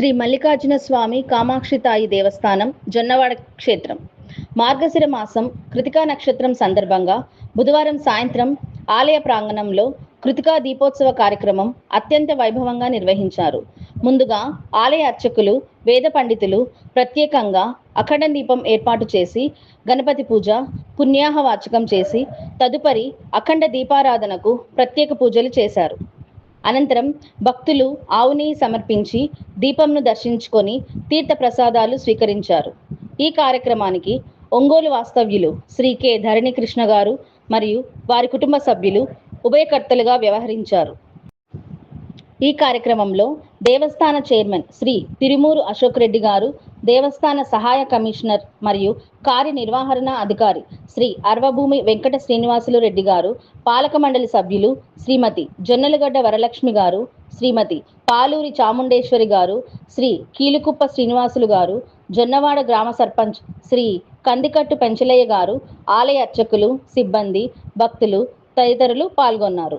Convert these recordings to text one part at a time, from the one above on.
శ్రీ మల్లికార్జున స్వామి కామాక్షితాయి దేవస్థానం జొన్నవాడ క్షేత్రం. మార్గశిర మాసం కృతికా నక్షత్రం సందర్భంగా బుధవారం సాయంత్రం ఆలయ ప్రాంగణంలో కృతికా దీపోత్సవ కార్యక్రమం అత్యంత వైభవంగా నిర్వహించారు. ముందుగా ఆలయ అర్చకులు వేద పండితులు ప్రత్యేకంగా అఖండ దీపం ఏర్పాటు చేసి గణపతి పూజ పుణ్యాహ వాచకం చేసి తదుపరి అఖండ దీపారాధనకు ప్రత్యేక పూజలు చేశారు. అనంతరం భక్తులు ఆవుని సమర్పించి దీపంను దర్శించుకొని తీర్థ ప్రసాదాలు స్వీకరించారు. ఈ కార్యక్రమానికి ఒంగోలు వాస్తవ్యులు శ్రీ కె ధరణి కృష్ణ గారు మరియు వారి కుటుంబ సభ్యులు ఉభయకర్తలుగా వ్యవహరించారు. ఈ కార్యక్రమంలో దేవస్థాన చైర్మన్ శ్రీ తిరుమూరు అశోక్ రెడ్డి గారు దేవస్థాన సహాయ కమిషనర్ మరియు కార్యనిర్వహణ అధికారి శ్రీ అర్వభూమి వెంకట శ్రీనివాసులు రెడ్డి గారు పాలక మండలి సభ్యులు శ్రీమతి జొన్నలగడ్డ వరలక్ష్మి గారు శ్రీమతి పాలూరి చాముండేశ్వరి గారు శ్రీ కీలుకుప్ప శ్రీనివాసులు గారు జొన్నవాడ గ్రామ సర్పంచ్ శ్రీ కందికట్టు పెంచలయ్య గారు ఆలయ అర్చకులు సిబ్బంది భక్తులు తదితరులు పాల్గొన్నారు.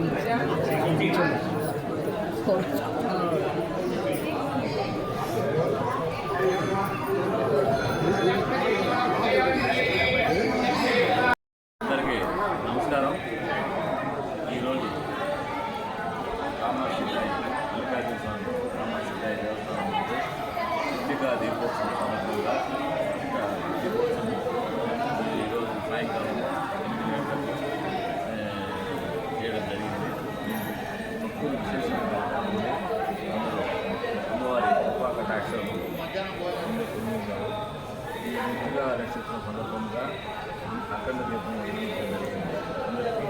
거기 있어. ఈ నక్షత్రం సందర్భంగా అఖండ దీపం జరిగింది. అందరికీ